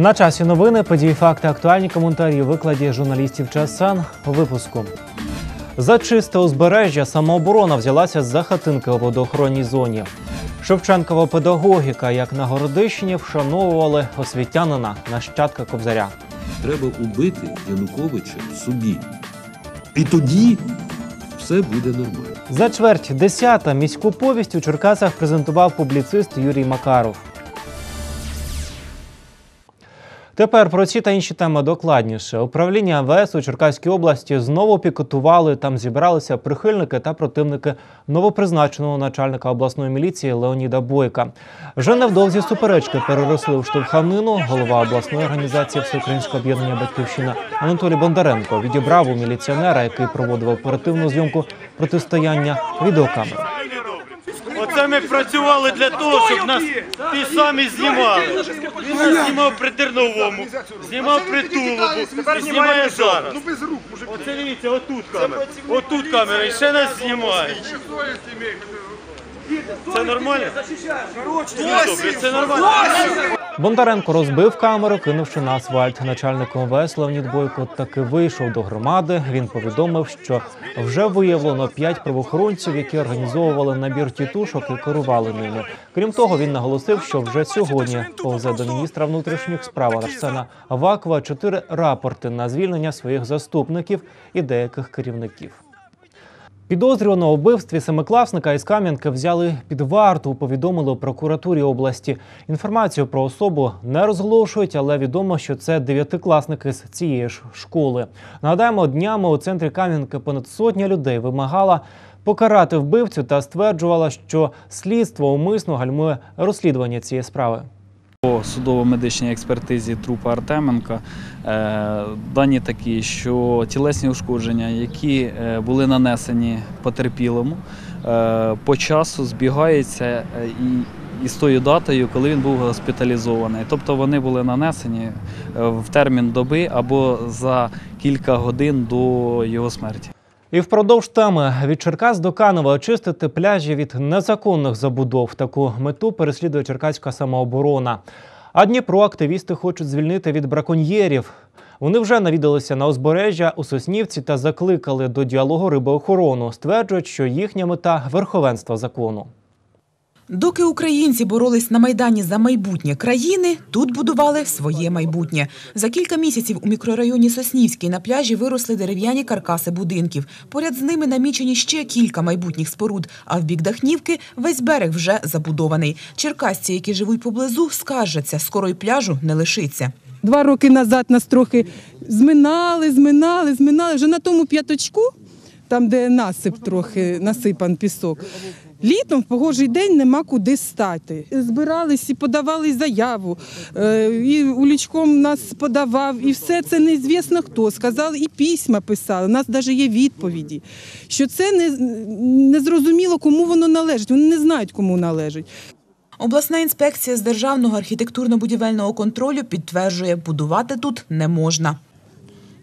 На часі новини, події, факти, актуальні коментарі викладі журналістів ЧСН у випуску. За чисте узбережжя самооборона взялася за хатинки у водоохоронній зоні. Шевченкова педагогіка, як на Городищині, вшановували освітянина нащадка Кобзаря. Треба убити Януковича собі. І тоді все буде нормально. За чверть десята міську повість у Черкасах презентував публіцист Юрій Макаров. Тепер про ці та інші теми докладніше. Управління МВС у Черкаській області знову пікетували. Там зібралися прихильники та противники новопризначеного начальника обласної міліції Леоніда Бойка. Вже невдовзі суперечки переросли в штовханину. Голова обласної організації Всеукраїнського об'єднання Батьківщина Анатолій Бондаренко відібрав у міліціонера, який проводив оперативну зйомку протистояння відеокамеру. Оце ми працювали для того, щоб нас ті самі знімали. Він нас знімав при Терновому, знімав при Тулубу, і знімає зараз. Оце дивіться, отут камера, отут камера, і ще нас знімає. Це нормально? Ну, це нормально. Бондаренко розбив камеру, кинувши на асфальт. Начальник МВС Леонід Бойко таки вийшов до громади. Він повідомив, що вже виявлено п'ять правоохоронців, які організовували набір тітушок і керували ними. Крім того, він наголосив, що вже сьогодні повзе до міністра внутрішніх справ Арсена Авакова чотири рапорти на звільнення своїх заступників і деяких керівників. Підозрюваного вбивстві семикласника із Кам'янки взяли під варту. Повідомили у прокуратурі області. Інформацію про особу не розголошують, але відомо, що це дев'ятикласники з цієї ж школи. Нагадаємо, днями у центрі Кам'янки понад сотня людей вимагала покарати вбивцю та стверджувала, що слідство умисно гальмує розслідування цієї справи. По судово-медичній експертизі трупа Артеменка е, дані такі, що тілесні ушкодження, які е, були нанесені потерпілому, е, по часу збігаються і, з тою датою, коли він був госпіталізований. Тобто вони були нанесені в термін доби або за кілька годин до його смерті. І впродовж теми від Черкас до Канева очистити пляжі від незаконних забудов. Таку мету переслідує черкаська самооборона. А Дніпро активісти хочуть звільнити від браконьєрів. Вони вже навідалися на узбережжя у Соснівці та закликали до діалогу рибоохорону. Стверджують, що їхня мета верховенство закону. Доки українці боролись на майдані за майбутнє країни, тут будували своє майбутнє. За кілька місяців у мікрорайоні Соснівський на пляжі виросли дерев'яні каркаси будинків. Поряд з ними намічені ще кілька майбутніх споруд. А в бік Дахнівки весь берег вже забудований. Черкасці, які живуть поблизу, скаржаться, скоро й пляжу не лишиться. Два роки назад нас трохи зминали, зминали, зминали. Вже на тому п'яточку, там, де насип трохи, насипан пісок. Літом в погожий день нема куди стати. Збирались і подавали заяву, е, і улічком нас подавав, і все це неізвісно хто. Сказали, і письма писали. У нас навіть є відповіді, що це не, не зрозуміло, кому воно належить. Вони не знають, кому належить. Обласна інспекція з державного архітектурно-будівельного контролю підтверджує, будувати тут не можна.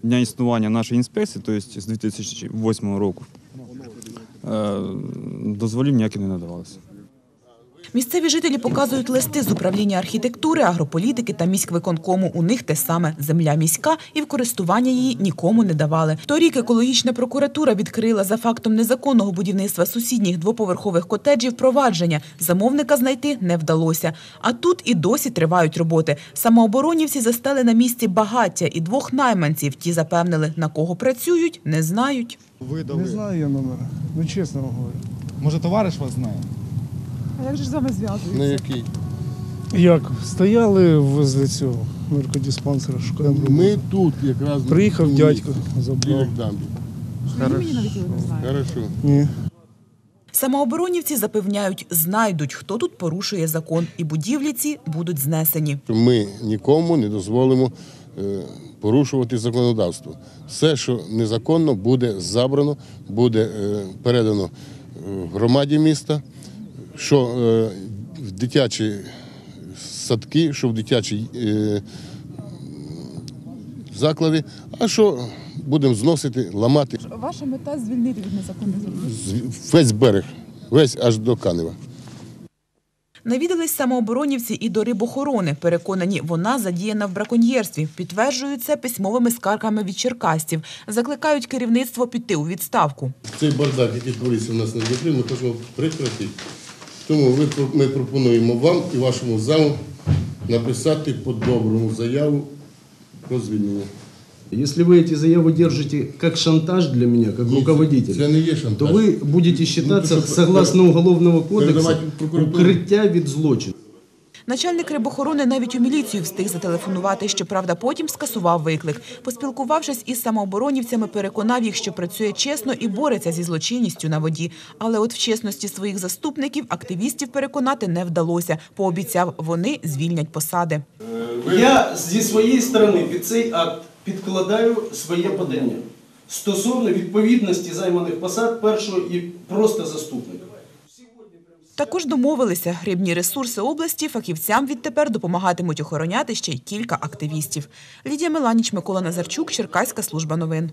дня існування нашої інспекції, тобто з 2008 року, дозволів ніяких не надавалося. Місцеві жителі показують листи з управління архітектури, агрополітики та міськвиконкому. У них те саме земля міська і в користування її нікому не давали. Торік екологічна прокуратура відкрила за фактом незаконного будівництва сусідніх двоповерхових котеджів провадження. Замовника знайти не вдалося. А тут і досі тривають роботи. Самооборонівці застали на місці багаття і двох найманців. Ті запевнили, на кого працюють, не знають. Не знаю я номера. Ну чесно говорю. Може, товариш вас знає? На який? Як? Стояли возле цього наркодиспансера, шукаємо. Ми тут якраз Приїхав дядько, забрав. Хорошо. Ні. Самооборонівці запевняють, знайдуть, хто тут порушує закон, і будівлі ці будуть знесені. Ми нікому не дозволимо е, порушувати законодавство. Все, що незаконно, буде забрано, буде е, передано е, громаді міста, що е, в дитячі садки, що в дитячі е, заклади, а що будемо зносити, ламати Ваша мета звільнити від незаконних з- весь берег, весь аж до Канева. Навідались самооборонівці і до рибохорони. Переконані, вона задіяна в браконьєрстві. Підтверджують це письмовими скаргами від черкастів. Закликають керівництво піти у відставку. Цей бардак, який твориться в нас на Дніпрі, ми хочемо прекратити. Тому ви- ми пропонуємо вам і вашому залу написати по-доброму заяву про звільнення. Если вы эти заявы держите как шантаж для меня, как Ні, руководитель, Це не є шантаж. то вы будете считаться, Ну, то, что согласно Уголовного кодекса, передавать в прокуратуру. укрытия від злочину. Начальник рибохорони навіть у міліцію встиг зателефонувати. Щоправда, потім скасував виклик. Поспілкувавшись із самооборонівцями, переконав їх, що працює чесно і бореться зі злочинністю на воді. Але от в чесності своїх заступників активістів переконати не вдалося. Пообіцяв, вони звільнять посади. Я зі своєї сторони під цей акт підкладаю своє подання стосовно відповідності займаних посад першого і просто заступника. Також домовилися, рибні ресурси області фахівцям відтепер допомагатимуть охороняти ще й кілька активістів. Лідія Меланіч, Микола Назарчук, Черкаська служба новин.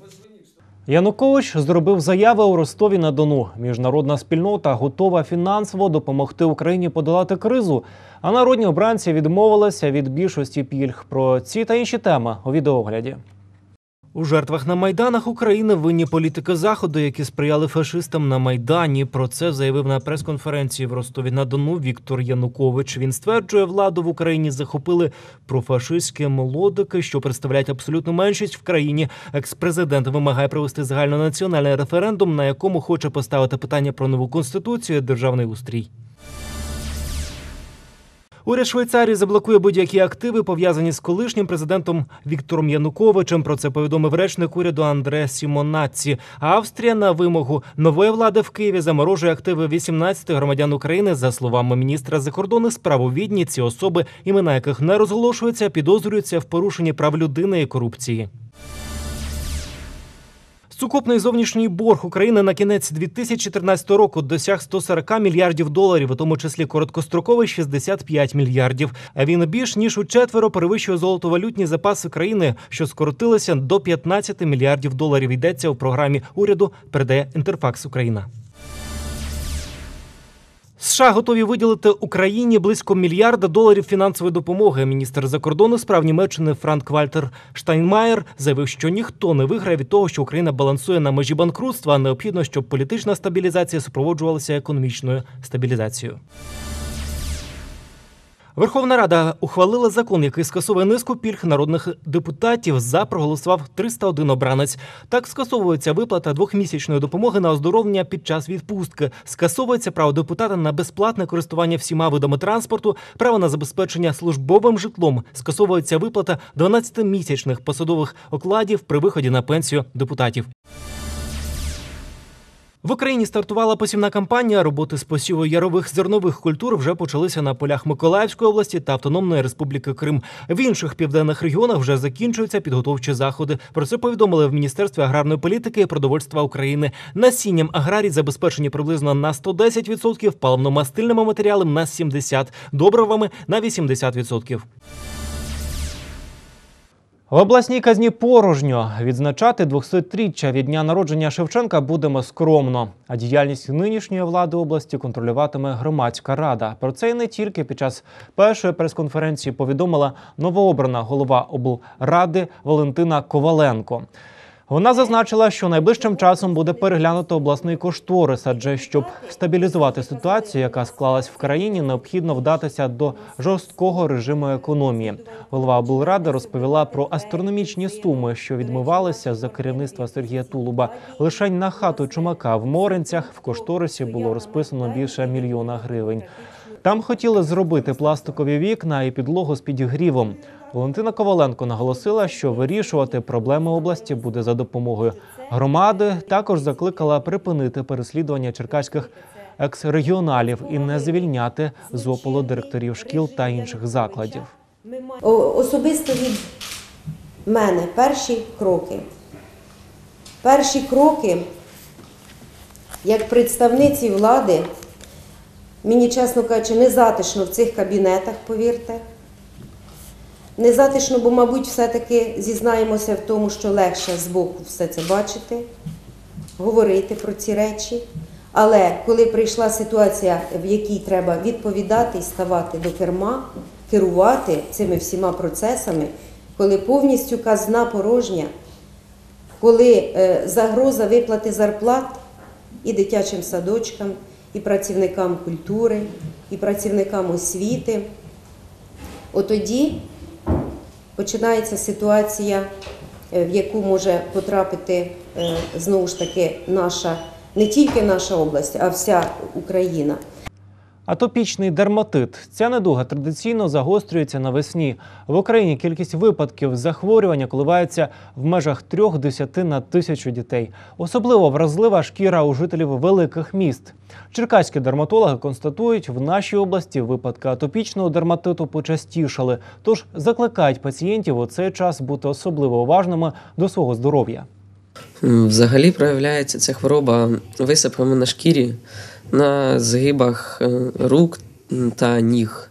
Янукович зробив заяви у Ростові на Дону. Міжнародна спільнота готова фінансово допомогти Україні подолати кризу. А народні обранці відмовилися від більшості пільг. Про ці та інші теми у відеогляді. У жертвах на майданах України винні політики заходу, які сприяли фашистам на майдані. Про це заявив на прес-конференції в Ростові на Дону Віктор Янукович. Він стверджує, владу в Україні захопили профашистські молодики, що представляють абсолютну меншість в країні. Екс-президент вимагає провести загальнонаціональний референдум, на якому хоче поставити питання про нову конституцію державний устрій. Уряд Швейцарії заблокує будь-які активи, пов'язані з колишнім президентом Віктором Януковичем. Про це повідомив речник уряду Андре Сімонаці. Австрія на вимогу нової влади в Києві заморожує активи 18 громадян України. За словами міністра закордонних справ у Відні, ці особи, імена яких не розголошуються, підозрюються в порушенні прав людини і корупції. Сукупний зовнішній борг України на кінець 2014 року досяг 140 мільярдів доларів, у тому числі короткостроковий 65 мільярдів. А він більш ніж у четверо перевищує золотовалютні запаси країни, що скоротилися до 15 мільярдів доларів. Йдеться у програмі уряду. Передає Інтерфакс Україна. США готові виділити Україні близько мільярда доларів фінансової допомоги. Міністр закордонних справ Німеччини Франк Вальтер Штайнмаєр заявив, що ніхто не виграє від того, що Україна балансує на межі банкрутства. а Необхідно, щоб політична стабілізація супроводжувалася економічною стабілізацією. Верховна Рада ухвалила закон, який скасовує низку пільг народних депутатів. За проголосував 301 обранець. Так скасовується виплата двохмісячної допомоги на оздоровлення під час відпустки. Скасовується право депутата на безплатне користування всіма видами транспорту, право на забезпечення службовим житлом. Скасовується виплата 12-місячних посадових окладів при виході на пенсію депутатів. В Україні стартувала посівна кампанія. Роботи з посіву ярових зернових культур вже почалися на полях Миколаївської області та Автономної Республіки Крим. В інших південних регіонах вже закінчуються підготовчі заходи. Про це повідомили в Міністерстві аграрної політики і продовольства України. Насінням аграрій забезпечені приблизно на 110%, паливно-мастильними матеріалами на 70%, добривами на 80%. В обласній казні порожньо відзначати 200-річчя від дня народження Шевченка будемо скромно. А діяльність нинішньої влади області контролюватиме громадська рада. Про це і не тільки під час першої прес-конференції повідомила новообрана голова облради Валентина Коваленко. Вона зазначила, що найближчим часом буде переглянуто обласний кошторис, адже щоб стабілізувати ситуацію, яка склалась в країні, необхідно вдатися до жорсткого режиму економії. Голова облради розповіла про астрономічні суми, що відмивалися за керівництва Сергія Тулуба. Лишень на хату чумака в Моринцях в кошторисі було розписано більше мільйона гривень. Там хотіли зробити пластикові вікна і підлогу з підігрівом. Валентина Коваленко наголосила, що вирішувати проблеми області буде за допомогою громади. Також закликала припинити переслідування черкаських екс-регіоналів і не звільняти з ополу директорів шкіл та інших закладів. Особисто від мене перші кроки. Перші кроки, як представниці влади, мені, чесно кажучи, не затишно в цих кабінетах, повірте. Не затишно, бо, мабуть, все-таки зізнаємося в тому, що легше збоку все це бачити, говорити про ці речі. Але коли прийшла ситуація, в якій треба відповідати і ставати до керма, керувати цими всіма процесами, коли повністю казна порожня, коли е, загроза виплати зарплат і дитячим садочкам, і працівникам культури, і працівникам освіти, отоді починається ситуація, е, в яку може потрапити е, знову ж таки наша, не тільки наша область, а вся Україна. Атопічний дерматит. Ця недуга традиційно загострюється навесні. В Україні кількість випадків захворювання коливається в межах трьох десяти на тисячу дітей. Особливо вразлива шкіра у жителів великих міст. Черкаські дерматологи констатують, в нашій області випадки атопічного дерматиту почастішали, тож закликають пацієнтів у цей час бути особливо уважними до свого здоров'я. Взагалі проявляється ця хвороба висипами на шкірі, на згибах е, рук та ніг.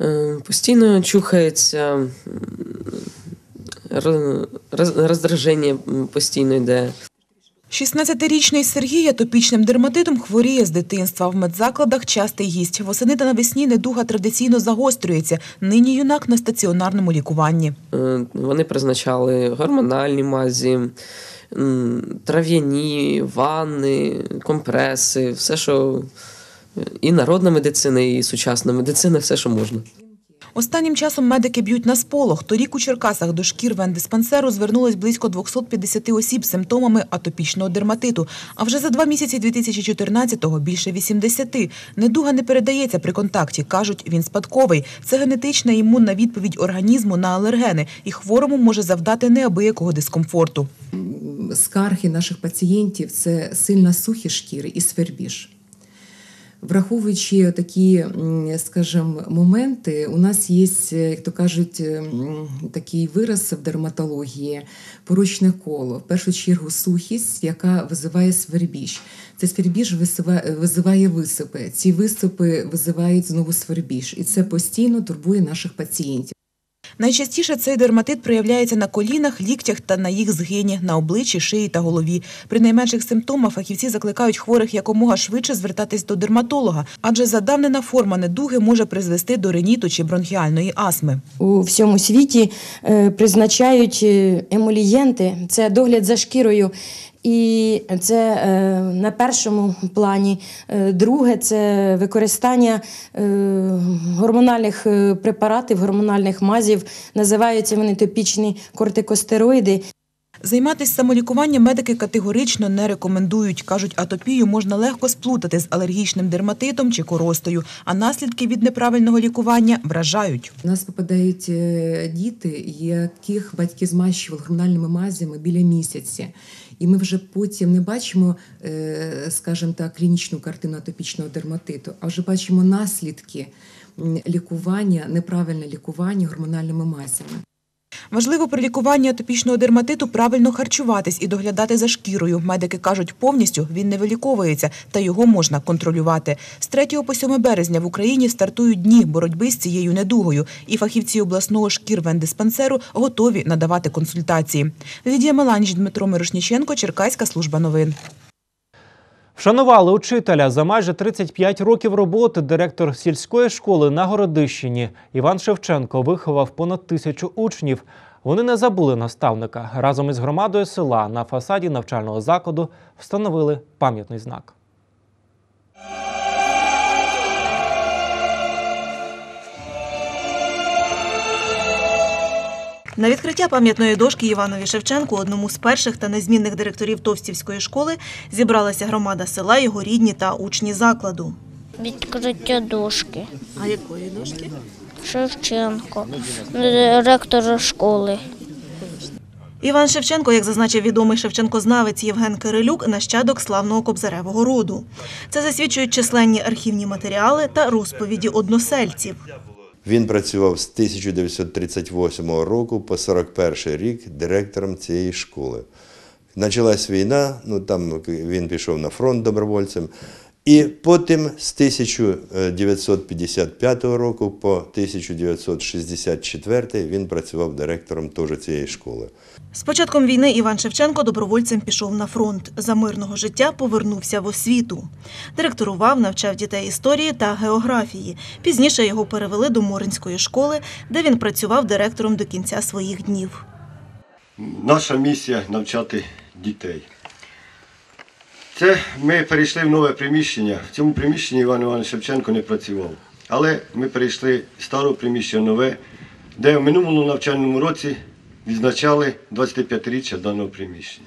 Е, Постійно чухається, роздраження постійно йде. 16-річний Сергій атопічним дерматитом хворіє з дитинства. В медзакладах частий гість. Восени та навесні недуга традиційно загострюється. Нині юнак на стаціонарному лікуванні. Е, Вони призначали гормональні мазі, трав'яні, ванни, компреси, все, що е, і народна медицина, і сучасна медицина, все, що можна. Останнім часом медики б'ють на сполох. Торік у Черкасах до шкір вендиспансеру звернулось близько 250 осіб з симптомами атопічного дерматиту. А вже за два місяці 2014-го більше 80. Недуга не передається при контакті. Кажуть, він спадковий. Це генетична імунна відповідь організму на алергени, і хворому може завдати неабиякого дискомфорту. Скарги наших пацієнтів це сильна сухі шкіри і свербіж. Враховуючи такі, скажімо, моменти, у нас є, як то кажуть, такий вираз в дерматології порочне коло. В першу чергу сухість, яка визиває свербіж. Цей свербіж визиває висипи. Ці висипи визивають знову свербіж. І це постійно турбує наших пацієнтів. Найчастіше цей дерматит проявляється на колінах, ліктях та на їх згині, на обличчі, шиї та голові. При найменших симптомах фахівці закликають хворих якомога швидше звертатись до дерматолога, адже задавнена форма недуги може призвести до риніту чи бронхіальної астми. у всьому світі е, призначають е, емолієнти, це догляд за шкірою. І це е, на першому плані. Е, Друге це використання е, гормональних препаратів, гормональних мазів. Називаються вони топічні кортикостероїди. Займатися самолікуванням медики категорично не рекомендують. Кажуть, атопію можна легко сплутати з алергічним дерматитом чи коростою, а наслідки від неправильного лікування вражають. У нас попадають діти, яких батьки змащували гормональними мазями біля місяця. І ми вже потім не бачимо, е, скажімо так, клінічну картину атопічного дерматиту, а вже бачимо наслідки лікування, неправильне лікування гормональними мазями. Важливо при лікуванні атопічного дерматиту правильно харчуватись і доглядати за шкірою. Медики кажуть, повністю він не виліковується, та його можна контролювати. З 3 по 7 березня в Україні стартують дні боротьби з цією недугою, і фахівці обласного шкірвендиспансеру готові надавати консультації. Лідія Меланіч, Дмитро Мирошніченко, Черкаська служба новин. Вшанували учителя за майже 35 років роботи. Директор сільської школи на Городищині Іван Шевченко виховав понад тисячу учнів. Вони не забули наставника. Разом із громадою села на фасаді навчального закладу встановили пам'ятний знак. На відкриття пам'ятної дошки Іванові Шевченку, одному з перших та незмінних директорів Товстівської школи, зібралася громада села, його рідні та учні закладу. Відкриття дошки. А якої дошки? Шевченко, ректора школи. Іван Шевченко, як зазначив відомий Шевченкознавець Євген Кирилюк, нащадок славного кобзаревого роду. Це засвідчують численні архівні матеріали та розповіді односельців. Він працював з 1938 року по 41 рік директором цієї школи. Почалась війна, ну там він пішов на фронт добровольцем, І потім з 1955 року по 1964 він працював директором теж цієї школи. З початком війни Іван Шевченко добровольцем пішов на фронт. За мирного життя повернувся в освіту. Директорував, навчав дітей історії та географії. Пізніше його перевели до Моринської школи, де він працював директором до кінця своїх днів. Наша місія навчати дітей. Це ми перейшли в нове приміщення. В цьому приміщенні Іван Іванович Шевченко не працював. Але ми перейшли з старого приміщення нове, де в минулому навчальному році відзначали 25-річчя даного приміщення.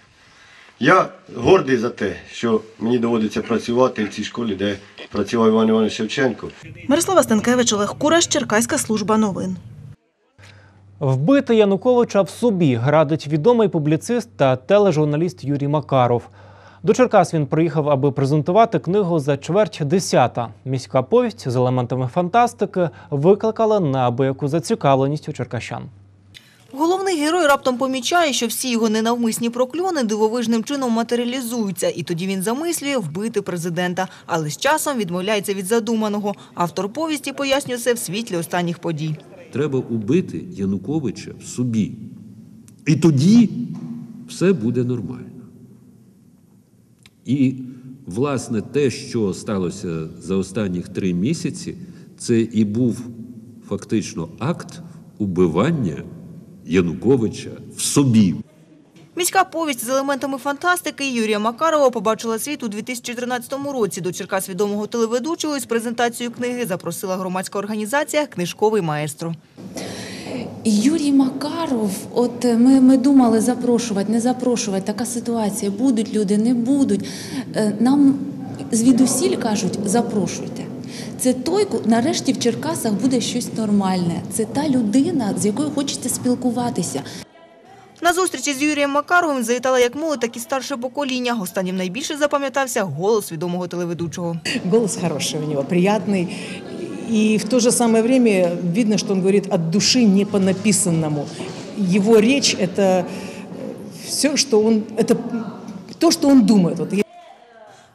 Я гордий за те, що мені доводиться працювати в цій школі, де працював Іван Іванович Шевченко. Мирослава Станкевич, Олег Кураш, Черкаська служба новин. Вбити Януковича в собі радить відомий публіцист та тележурналіст Юрій Макаров. До Черкас він приїхав, аби презентувати книгу за чверть десята. Міська повість з елементами фантастики викликала неабияку зацікавленість у черкащан. Головний герой раптом помічає, що всі його ненавмисні прокльони дивовижним чином матеріалізуються, і тоді він замислює вбити президента. Але з часом відмовляється від задуманого. Автор повісті пояснює це в світлі останніх подій. Треба убити Януковича в собі. І тоді все буде нормально. І, власне, те, що сталося за останніх три місяці, це і був фактично акт убивання Януковича в собі. Міська повість з елементами фантастики Юрія Макарова побачила світ у 2013 році. До Черкас відомого телеведучого із презентацією книги запросила громадська організація Книжковий маестро. Юрій Макаров, от ми, ми думали запрошувати, не запрошувати, така ситуація, будуть люди, не будуть. Е, Нам звідусіль кажуть, запрошуйте. Це той, ку- нарешті в Черкасах буде щось нормальне. Це та людина, з якою хочеться спілкуватися. На зустрічі з Юрієм Макаровим завітала як молодь, так і старше покоління. Останнім найбільше запам'ятався голос відомого телеведучого. Голос хороший у него, приятный. И в то же самое время видно, что он говорит от души не по написанному. Его речь – это все, что он, это то, что он думает. Вот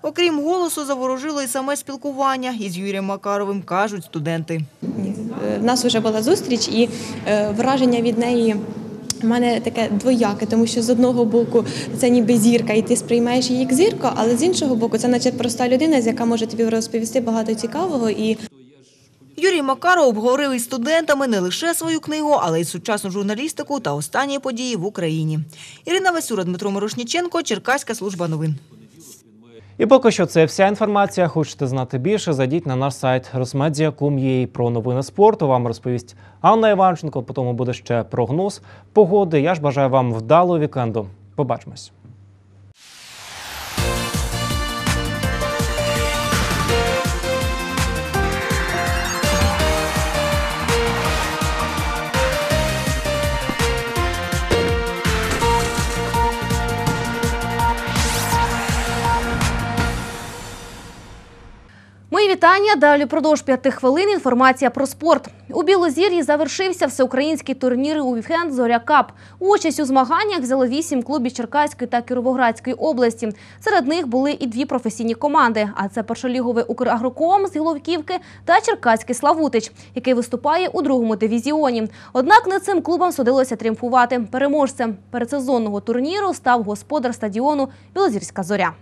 Окрім голосу, заворожило і саме спілкування. Із Юрієм Макаровим кажуть студенти. В нас вже була зустріч, і е, враження від неї в мене таке двояке, тому що з одного боку це ніби зірка, і ти сприймаєш її як зірку, але з іншого боку, це наче проста людина, з яка може тобі розповісти багато цікавого і Юрій Макаров обговорив із студентами не лише свою книгу, але й сучасну журналістику та останні події в Україні. Ірина Васюра, Дмитро Морошніченко, Черкаська служба новин. І поки що це вся інформація. Хочете знати більше? Зайдіть на наш сайт rosmedia.com.ua. про новини спорту. Вам розповість Анна Іванченко. Потім буде ще прогноз погоди. Я ж бажаю вам вдалого вікенду. Побачимось. Далі продовж п'яти хвилин інформація про спорт. У Білозір'ї завершився всеукраїнський турнір у вікенд Зоря Кап. Участь у змаганнях взяло вісім клубів Черкаської та Кіровоградської області. Серед них були і дві професійні команди. А це першоліговий Украгроком з Головківки та Черкаський Славутич, який виступає у другому дивізіоні. Однак не цим клубам судилося тріумфувати. Переможцем передсезонного турніру став господар стадіону Білозірська зоря.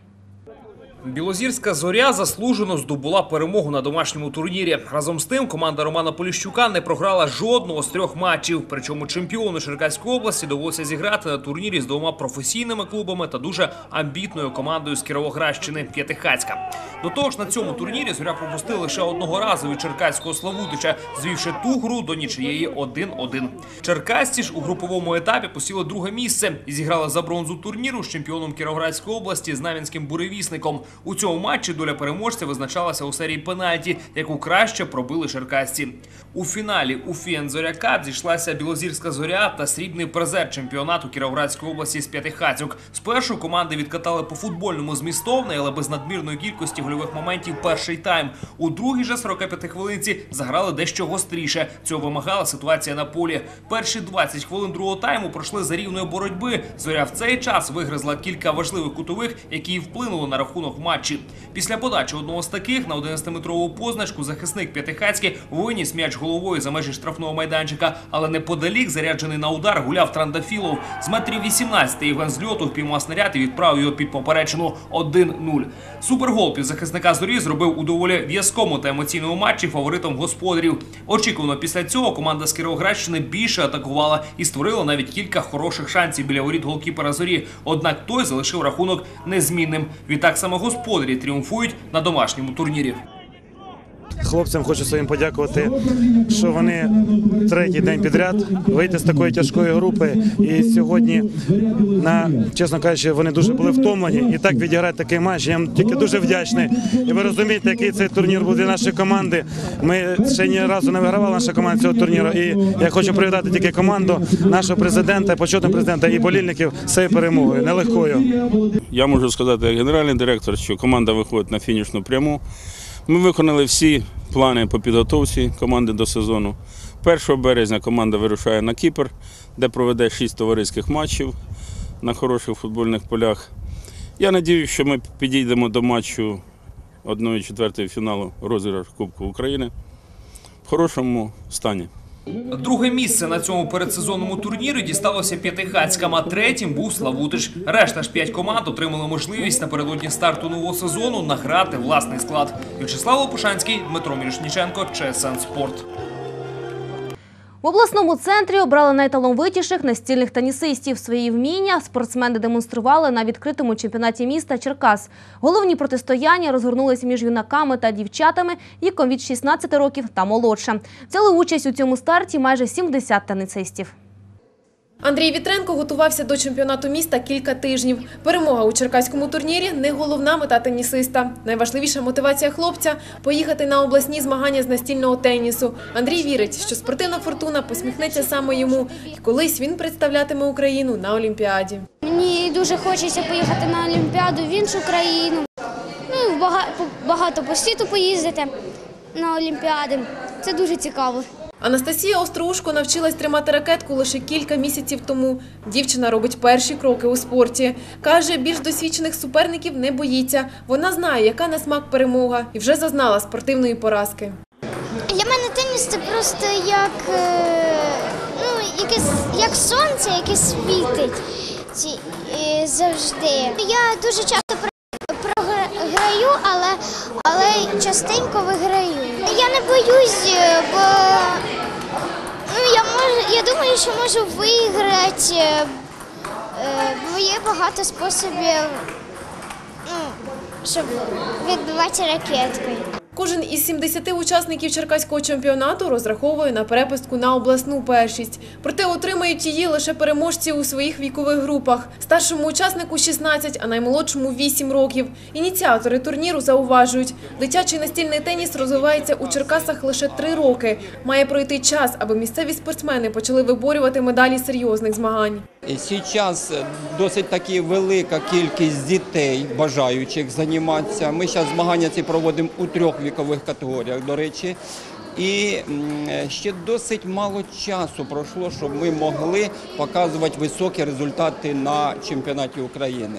Білозірська зоря заслужено здобула перемогу на домашньому турнірі. Разом з тим, команда Романа Поліщука не програла жодного з трьох матчів. Причому чемпіону Черкаської області довелося зіграти на турнірі з двома професійними клубами та дуже амбітною командою з Кіровоградщини П'ятихацька. До того ж, на цьому турнірі зоря пропустила лише одного разу від черкаського Славутича, звівши ту гру до нічиєї 1-1. Черкасці ж у груповому етапі посіли друге місце і зіграли за бронзу турніру з чемпіоном Кіровоградської області Знам'янським буревісником. У цьому матчі доля переможця визначалася у серії пенальті, яку краще пробили черкасці. У фіналі у Фіен Зоря зійшлася Білозірська зоря та срібний призер чемпіонату Кіровоградської області з п'ятихацьок. Спершу команди відкатали по футбольному змістовний, але без надмірної кількості гольових моментів перший тайм. У другій же 45 хвилинці заграли дещо гостріше. Цього вимагала ситуація на полі. Перші 20 хвилин другого тайму пройшли за рівної боротьби. Зоря в цей час вигризла кілька важливих кутових, які вплинули на рахунок матчі. Після подачі одного з таких на 11-метрову позначку захисник П'ятихацький виніс м'яч головою за межі штрафного майданчика, але неподалік заряджений на удар гуляв Трандафілов. З метрів 18 Євген з льоту впіймав снаряд і відправив його під поперечину 1-0. Супергол півзахисника зорі зробив у доволі в'язкому та емоційному матчі фаворитом господарів. Очікувано після цього команда з Кіровоградщини більше атакувала і створила навіть кілька хороших шансів біля воріт голкіпера зорі. Однак той залишив рахунок незмінним. Відтак саме господарі тріумфують на домашньому турнірі. Хлопцям хочу своїм подякувати, що вони третій день підряд вийти з такої тяжкої групи. І сьогодні, на чесно кажучи, вони дуже були втомлені. І так відіграти такий матч. Я їм тільки дуже вдячний. І ви розумієте, який цей турнір буде для нашої команди. Ми ще ні разу не вигравали наша команда цього турніру. І я хочу привітати тільки команду нашого президента, почетного президента і болільників з цією перемогою, нелегкою. Я можу сказати, як генеральний директор, що команда виходить на фінішну пряму. Ми виконали всі плани по підготовці команди до сезону. 1 березня команда вирушає на Кіпр, де проведе 6 товариських матчів на хороших футбольних полях. Я сподіваюся, що ми підійдемо до матчу 1-4 фіналу розіграш Кубку України в хорошому стані. Друге місце на цьому передсезонному турнірі дісталося П'ятихацькам, а третім був Славутич. Решта ж п'ять команд отримали можливість напередодні старту нового сезону награти власний склад. В'ячеслав Лопушанський, Дмитро Мірошніченко, ЧСН Спорт. В обласному центрі обрали найталановитіших настільних тенісистів. Свої вміння спортсмени демонстрували на відкритому чемпіонаті міста Черкас. Головні протистояння розгорнулись між юнаками та дівчатами віком від 16 років та молодше. Взяли участь у цьому старті майже 70 тенісистів. Андрій Вітренко готувався до чемпіонату міста кілька тижнів. Перемога у черкаському турнірі не головна мета тенісиста. Найважливіша мотивація хлопця поїхати на обласні змагання з настільного тенісу. Андрій вірить, що спортивна фортуна посміхнеться саме йому, і колись він представлятиме Україну на Олімпіаді. Мені дуже хочеться поїхати на Олімпіаду в іншу країну. Ну, бага- багато по світу поїздити на Олімпіади. Це дуже цікаво. Анастасія Остроушко навчилась тримати ракетку лише кілька місяців тому. Дівчина робить перші кроки у спорті. Каже, більш досвідчених суперників не боїться. Вона знає, яка на смак перемога, і вже зазнала спортивної поразки. Для мене теніс це просто як, е, ну, якесь, як сонце, яке світить е, завжди. Я дуже часто про- програю, але, але частенько виграю. Я не боюсь, е, бо ну, я, можу, я думаю, що можу виграти, е, бо є багато способів, ну, щоб відбивати ракеткою. Кожен із 70 учасників черкаського чемпіонату розраховує на перепустку на обласну першість. Проте отримають її лише переможці у своїх вікових групах. Старшому учаснику 16, а наймолодшому 8 років. Ініціатори турніру зауважують, дитячий настільний теніс розвивається у Черкасах лише 3 роки. Має пройти час, аби місцеві спортсмени почали виборювати медалі серйозних змагань. Зараз досить таки велика кількість дітей, бажаючих займатися. Ми зараз змагання ці проводимо у трьох вікових категоріях, до речі. І ще досить мало часу пройшло, щоб ми могли показувати високі результати на чемпіонаті України.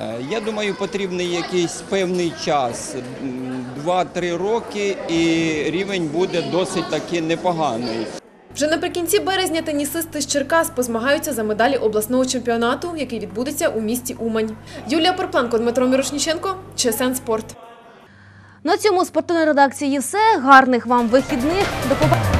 Е, Я думаю, потрібний якийсь певний час, м, 2-3 роки, і рівень буде досить таки непоганий. Вже наприкінці березня тенісисти з Черкас позмагаються за медалі обласного чемпіонату, який відбудеться у місті Умань. Юлія Порпленко, Дмитро Мірошніченко, ЧСН Спорт. На цьому спортивної редакції все. Гарних вам вихідних. До побачення.